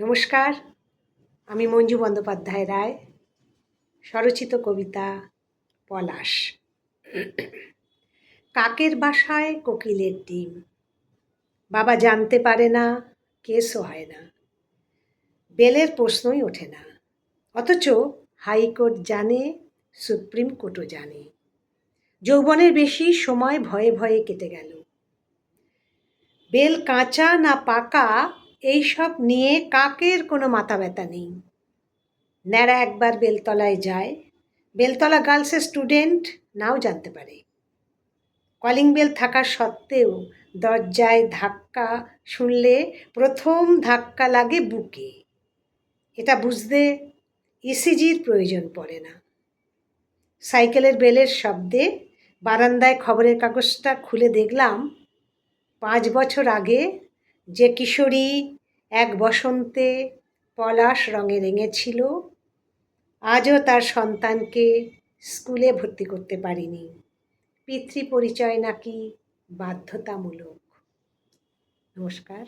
নমস্কার, আমি মঞ্জু বন্দ্যোপাধ্যায় রায়, স্বরচিত কবিতা পলাশ। কাকের বাসায় কোকিলের ডিম। বাবা জানতে পারে না, কেসও হয় না। বেলের প্রশ্নই ওঠে না। অথচ হাইকোর্ট জানে, সুপ্রিম কোর্টও জানে। যৌবনের বেশি সময় ভয়ে ভয়ে কেটে গেল। বেল কাঁচা না পাকা এইসব নিয়ে কাকের কোনো মাথা ব্যথা নেই। ন্যাড়া একবার বেলতলায় যায়। বেলতলা গার্লসের স্টুডেন্ট নাও জানতে পারে। কলিং বেল থাকার সত্ত্বেও দরজায় ধাক্কা শুনলে প্রথম ধাক্কা লাগে বুকে। এটা বুঝতে ইসিজির প্রয়োজন পড়ে না। সাইকেলের বেলের শব্দে বারান্দায় খবরের কাগজটা খুলে দেখলাম, পাঁচ বছর আগে যে কিশোরী এক বসন্তে পলাশ রঙে রেঙেছিল, আজও তার সন্তানকে স্কুলে ভর্তি করতে পারিনি। পিতৃ পরিচয় নাকি বাধ্যতামূলক? নমস্কার।